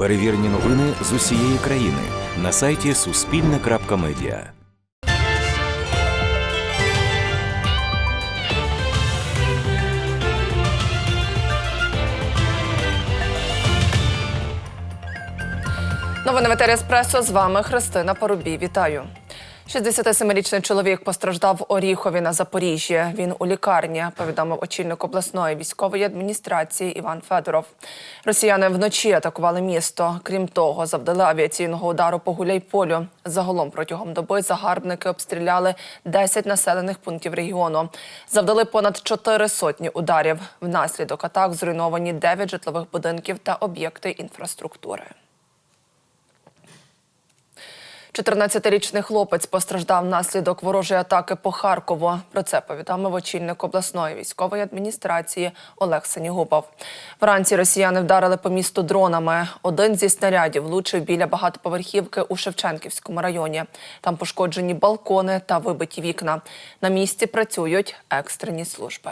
Перевірені новини з усієї країни на сайті Суспільне.Медіа. Новини в етері. З вами Христина Порубій. Вітаю. 67-річний чоловік постраждав в Оріхові на Запоріжжі. Він у лікарні, повідомив очільник обласної військової адміністрації Іван Федоров. Росіяни вночі атакували місто. Крім того, завдали авіаційного удару по Гуляйполю. Загалом протягом доби загарбники обстріляли 10 населених пунктів регіону. Завдали понад 4 сотні ударів. Внаслідок атак зруйновані 9 житлових будинків та об'єкти інфраструктури. 14-річний хлопець постраждав внаслідок ворожої атаки по Харкову. Про це повідомив очільник обласної військової адміністрації Олег Сенігубов. Вранці росіяни вдарили по місту дронами. Один зі снарядів влучив біля багатоповерхівки у Шевченківському районі. Там пошкоджені балкони та вибиті вікна. На місці працюють екстрені служби.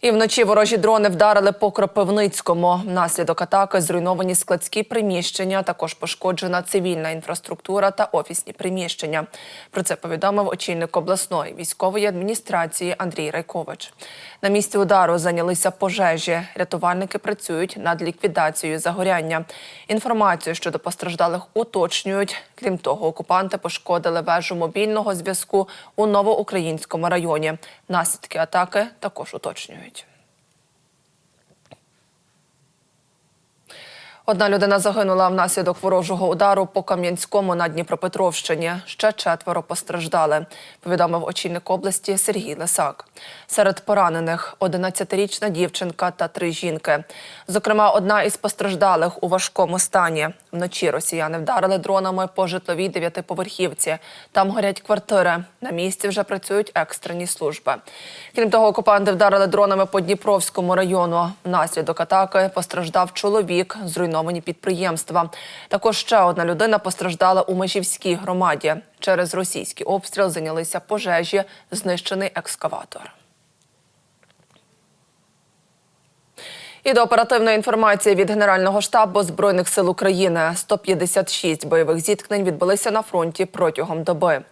І вночі ворожі дрони вдарили по Кропивницькому. Внаслідок атаки зруйновані складські приміщення, також пошкоджена цивільна інфраструктура та офісні приміщення. Про це повідомив очільник обласної військової адміністрації Андрій Райкович. На місці удару зайнялися пожежі. Рятувальники працюють над ліквідацією загоряння. Інформацію щодо постраждалих уточнюють. Крім того, окупанти пошкодили вежу мобільного зв'язку у новоукраїнському районі. Наслідки атаки також уточнюють. Одна людина загинула внаслідок ворожого удару по Кам'янському на Дніпропетровщині. Ще четверо постраждали, повідомив очільник області Сергій Лисак. Серед поранених 11-річна дівчинка та три жінки. Зокрема, одна із постраждалих у важкому стані. Вночі росіяни вдарили дронами по житловій дев'ятиповерхівці. Там горять квартири. На місці вже працюють екстрені служби. Крім того, окупанти вдарили дронами по Дніпровському району. Внаслідок атаки постраждав чоловік, зруйновані підприємства. Також ще одна людина постраждала у Межівській громаді. Через російський обстріл зайнялися пожежі, знищений екскаватор. І до оперативної інформації від Генерального штабу Збройних сил України 156 бойових зіткнень відбулися на фронті протягом доби.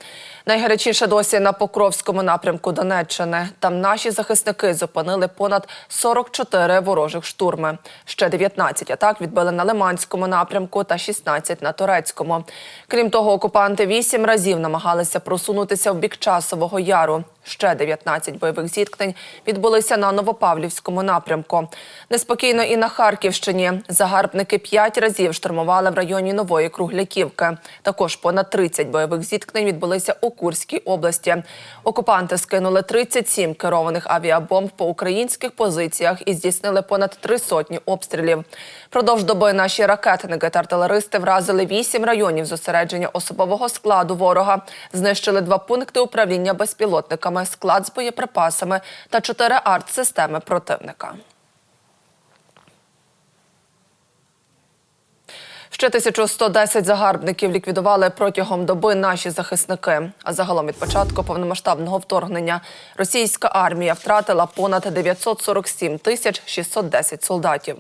Найгарячіше досі на Покровському напрямку Донеччини. Там наші захисники зупинили понад 44 ворожих штурми. Ще 19 атак відбили на Лиманському напрямку та 16 на Турецькому. Крім того, окупанти 8 разів намагалися просунутися в бік часового яру. Ще 19 бойових зіткнень відбулися на Новопавлівському напрямку. Неспокійно і на Харківщині. Загарбники 5 разів штурмували в районі Нової Кругляківки. Також понад 30 бойових зіткнень відбулися у Курській області. Окупанти скинули 37 керованих авіабомб по українських позиціях і здійснили понад три сотні обстрілів. Продовж доби наші ракетники та артилеристи вразили 8 районів зосередження особового складу ворога, знищили два пункти управління безпілотниками, склад з боєприпасами та чотири арт-системи противника. Ще 1110 загарбників ліквідували протягом доби наші захисники. А загалом від початку повномасштабного вторгнення російська армія втратила понад 947 тисяч 610 солдатів.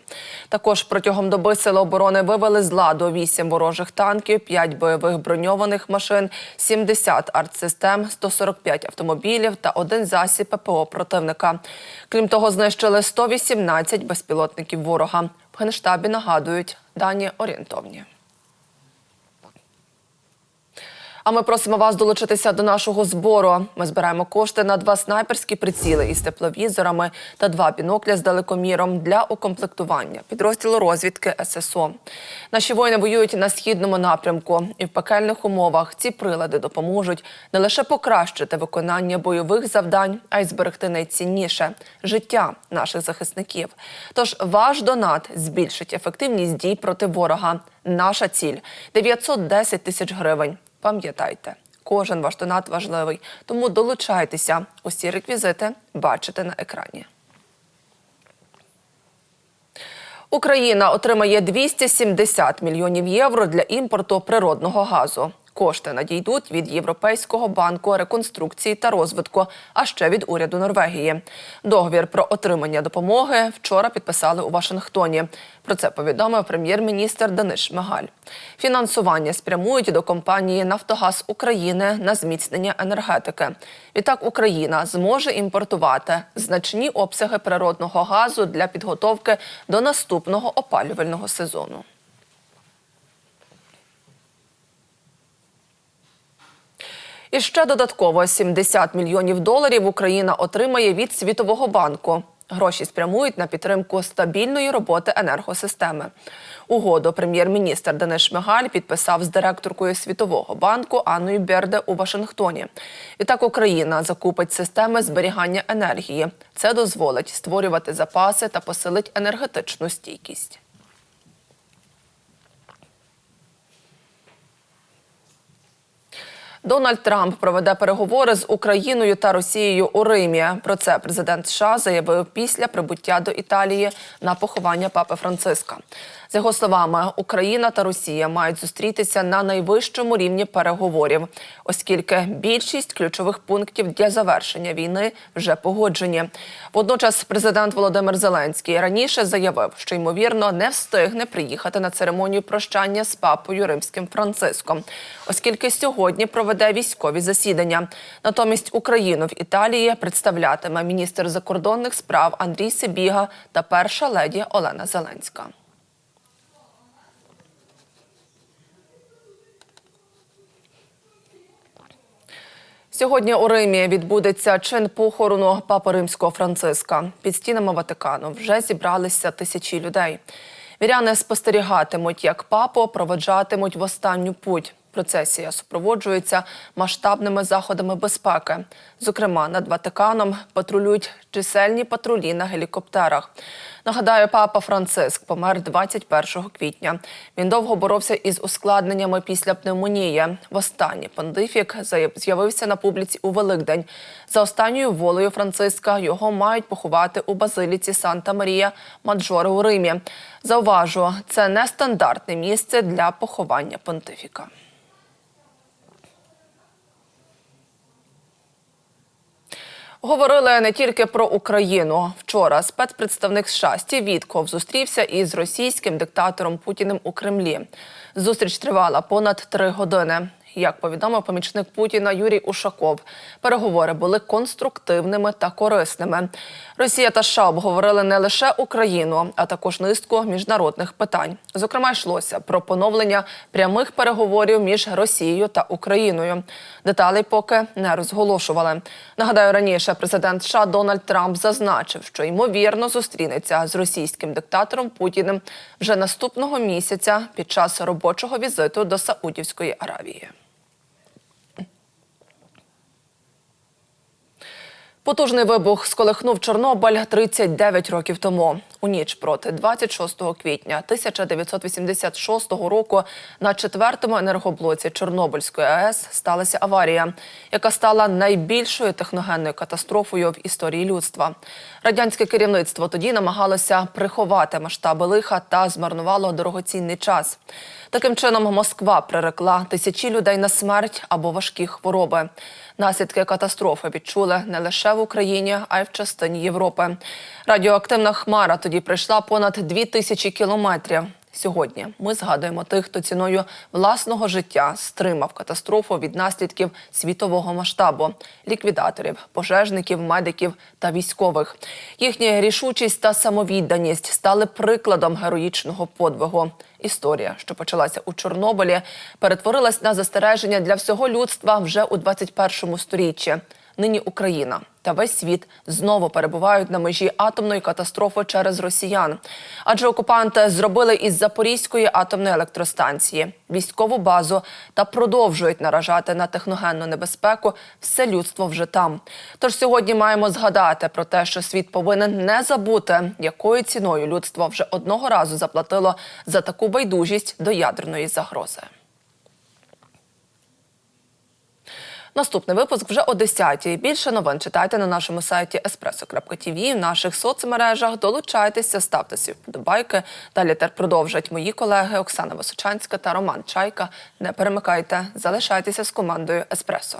Також протягом доби сили оборони вивели з ладу 8 ворожих танків, 5 бойових броньованих машин, 70 артсистем, 145 автомобілів та один засіб ППО противника. Крім того, знищили 118 безпілотників ворога. В Генштабі нагадують дані орієнтовні. А ми просимо вас долучитися до нашого збору. Ми збираємо кошти на два снайперські приціли із тепловізорами та два бінокля з далекоміром для укомплектування підрозділу розвідки ССО. Наші воїни воюють на східному напрямку, і в пекельних умовах ці прилади допоможуть не лише покращити виконання бойових завдань, а й зберегти найцінніше життя наших захисників. Тож ваш донат збільшить ефективність дій проти ворога. Наша ціль 910 тисяч гривень. Пам'ятайте, кожен ваш донат важливий, тому долучайтеся. Усі реквізити бачите на екрані. Україна отримає 270 мільйонів євро для імпорту природного газу. Кошти надійдуть від Європейського банку реконструкції та розвитку, а ще від уряду Норвегії. Договір про отримання допомоги вчора підписали у Вашингтоні. Про це повідомив прем'єр-міністр Денис Шмигаль. Фінансування спрямують до компанії Нафтогаз України на зміцнення енергетики. Відтак Україна зможе імпортувати значні обсяги природного газу для підготовки до наступного опалювального сезону. І ще додатково 70 мільйонів доларів Україна отримає від Світового банку. Гроші спрямують на підтримку стабільної роботи енергосистеми. Угоду прем'єр-міністр Денис Шмигаль підписав з директоркою Світового банку Анною Берде у Вашингтоні. Відтак Україна закупить системи зберігання енергії. Це дозволить створювати запаси та посилить енергетичну стійкість. Дональд Трамп проведе переговори з Україною та Росією у Римі. Про це президент США заявив після прибуття до Італії на поховання папи Франциска. За його словами, Україна та Росія мають зустрітися на найвищому рівні переговорів, оскільки більшість ключових пунктів для завершення війни вже погоджені. Водночас, президент Володимир Зеленський раніше заявив, що ймовірно не встигне приїхати на церемонію прощання з папою римським Франциском, оскільки сьогодні проведе військові засідання. Натомість Україну в Італії представлятиме міністр закордонних справ Андрій Сибіга та перша леді Олена Зеленська. Сьогодні у Римі відбудеться чин похорону папи римського Франциска. Під стінами Ватикану вже зібралися тисячі людей. Віряни спостерігатимуть, як папу проведжатимуть в останню путь. Процесія супроводжується масштабними заходами безпеки. Зокрема, над Ватиканом патрулюють чисельні патрулі на гелікоптерах. Нагадаю, папа Франциск помер 21 квітня. Він довго боровся із ускладненнями після пневмонії. Востаннє понтифік з'явився на публіці у Великдень. За останньою волею Франциска його мають поховати у базиліці Санта Марія Маджоре у Римі. Зауважу, це нестандартне місце для поховання понтифіка. Говорили не тільки про Україну. Вчора спецпредставник США Стів Вітков зустрівся із російським диктатором Путіним у Кремлі. Зустріч тривала понад три години. Як повідомив помічник Путіна Юрій Ушаков, переговори були конструктивними та корисними. Росія та США обговорили не лише Україну, а також низку міжнародних питань. Зокрема, йшлося про поновлення прямих переговорів між Росією та Україною. Деталей поки не розголошували. Нагадаю, раніше президент США Дональд Трамп зазначив, що ймовірно зустрінеться з російським диктатором Путіним вже наступного місяця під час робочого візиту до Саудівської Аравії. Потужний вибух сколихнув Чорнобиль 39 років тому. У ніч проти 26 квітня 1986 року на четвертому енергоблоці Чорнобильської АЕС сталася аварія, яка стала найбільшою техногенною катастрофою в історії людства. Радянське керівництво тоді намагалося приховати масштаби лиха та змарнувало дорогоцінний час. Таким чином, Москва прирекла тисячі людей на смерть або важкі хвороби. Наслідки катастрофи відчули не лише в Україні, а й в частині Європи. Радіоактивна хмара тоді прийшла понад дві тисячі кілометрів. Сьогодні ми згадуємо тих, хто ціною власного життя стримав катастрофу від наслідків світового масштабу ліквідаторів, пожежників, медиків та військових. Їхня рішучість та самовідданість стали прикладом героїчного подвигу. Історія, що почалася у Чорнобилі, перетворилась на застереження для всього людства вже у 21 сторіччі. Нині Україна та весь світ знову перебувають на межі атомної катастрофи через росіян. Адже окупанти зробили із Запорізької атомної електростанції військову базу та продовжують наражати на техногенну небезпеку все людство вже там. Тож сьогодні маємо згадати про те, що світ повинен не забути, якою ціною людство вже одного разу заплатило за таку байдужість до ядерної загрози. Наступний випуск вже о 10-й. Більше новин читайте на нашому сайті espresso.tv, в наших соцмережах. Долучайтеся, ставте свої вподобайки. Далі тер продовжать мої колеги Оксана Височанська та Роман Чайка. Не перемикайте, залишайтеся з командою Еспресо.